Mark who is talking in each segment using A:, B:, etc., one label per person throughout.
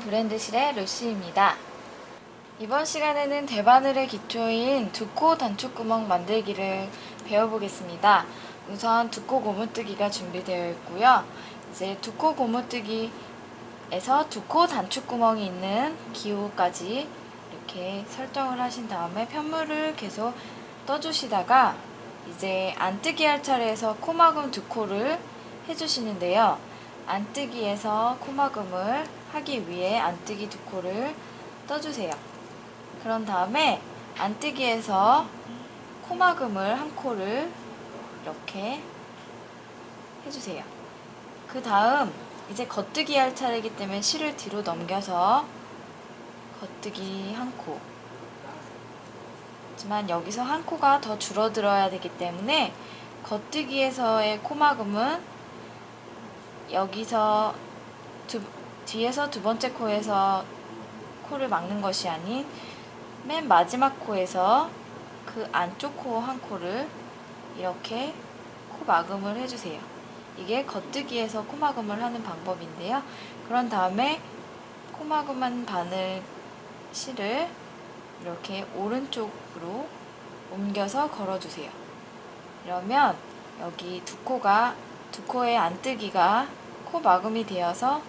A: 블라인드실의 루시입니다. 이번 시간에는 대바늘의 기초인 두코 단축구멍 만들기를 배워보겠습니다. 우선 두코 고무뜨기가 준비되어 있고요. 이제 두코 고무뜨기에서 두코 단축구멍이 있는 기호까지 이렇게 설정을 하신 다음에 편물을 계속 떠주시다가 이제 안뜨기 할 차례에서 코막음 두 코를 해주시는데요. 안뜨기에서 코막음을 하기 위해 안뜨기 두 코를 떠주세요. 그런 다음에 안뜨기에서 코막음을 한 코를 이렇게 해주세요. 그 다음 이제 겉뜨기 할 차례이기 때문에 실을 뒤로 넘겨서 겉뜨기 한 코. 하지만 여기서 한 코가 더 줄어들어야 되기 때문에 겉뜨기에서의 코막음은 여기서 두, 뒤에서 두 번째 코에서 코를 막는 것이 아닌 맨 마지막 코에서 그 안쪽 코 한 코를 이렇게 코 막음을 해주세요. 이게 겉뜨기에서 코 막음을 하는 방법인데요. 그런 다음에 코 막음한 바늘 실을 이렇게 오른쪽으로 옮겨서 걸어주세요. 이러면 여기 두 코가 두 코의 안뜨기가 코 막음이 되어서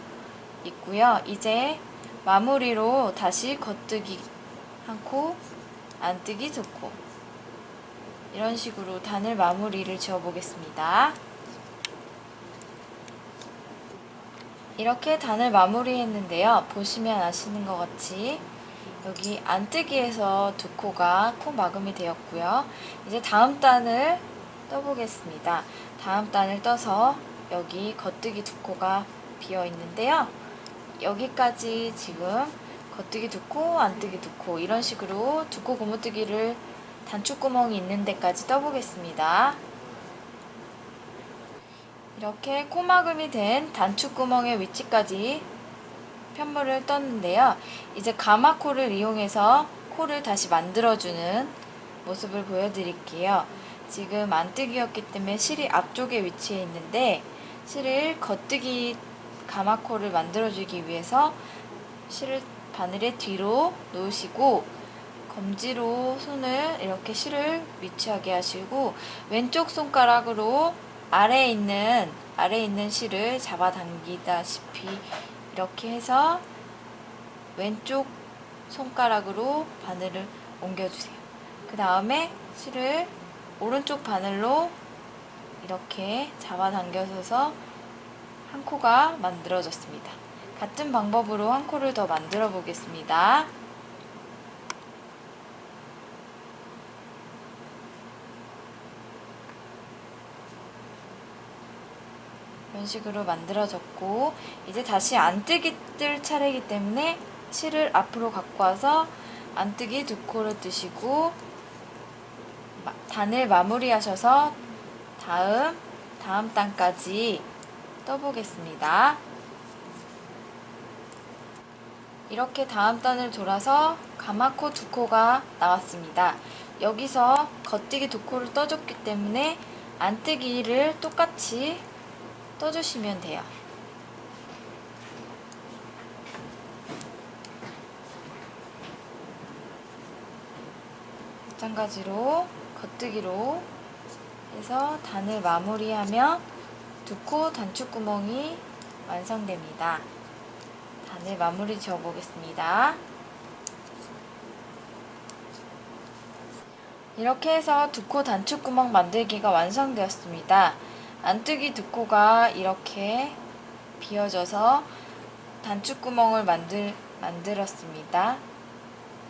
A: 있고요. 이제 마무리로 다시 겉뜨기 한 코, 안뜨기 두 코. 이런 식으로 단을 마무리를 지어 보겠습니다. 이렇게 단을 마무리했는데요. 보시면 아시는 것 같이 여기 안뜨기에서 두 코가 코 막음이 되었고요. 이제 다음 단을 떠보겠습니다. 다음 단을 떠서 여기 겉뜨기 두 코가 비어 있는데요. 여기까지 지금 겉뜨기 두 코, 안뜨기 두 코 이런 식으로 두 코 고무뜨기를 단축구멍이 있는 데까지 떠보겠습니다. 이렇게 코막음이 된 단축구멍의 위치까지 편물을 떴는데요. 이제 가마코를 이용해서 코를 다시 만들어주는 모습을 보여드릴게요. 지금 안뜨기였기 때문에 실이 앞쪽에 위치해 있는데 실을 겉뜨기 가마코를 만들어주기 위해서 실을 바늘의 뒤로 놓으시고 검지로 손을 이렇게 실을 위치하게 하시고 왼쪽 손가락으로 아래에 있는 아래에 있는 실을 잡아당기다시피 이렇게 해서 왼쪽 손가락으로 바늘을 옮겨주세요. 그 다음에 실을 오른쪽 바늘로 이렇게 잡아당겨서 한 코가 만들어졌습니다. 같은 방법으로 한 코를 더 만들어 보겠습니다. 이런 식으로 만들어졌고 이제 다시 안뜨기 뜰 차례이기 때문에 실을 앞으로 갖고 와서 안뜨기 두 코를 뜨시고 마- 단을 마무리하셔서 다음 다음 단까지 떠보겠습니다. 이렇게 다음 단을 돌아서 가마코 두 코가 나왔습니다. 여기서 겉뜨기 두 코를 떠줬기 때문에 안뜨기를 똑같이 떠주시면 돼요. 마찬가지로 겉뜨기로 해서 단을 마무리하면 두코 단축 구멍이 완성됩니다. 단을 마무리 지어 보겠습니다. 이렇게 해서 두코 단축 구멍 만들기가 완성되었습니다. 안뜨기 두 코가 이렇게 비어져서 단축 구멍을 만들, 만들었습니다.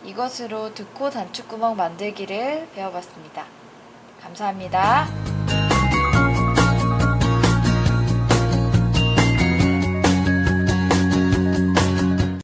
A: 이것으로 두코 단축 구멍 만들기를 배워봤습니다. 감사합니다.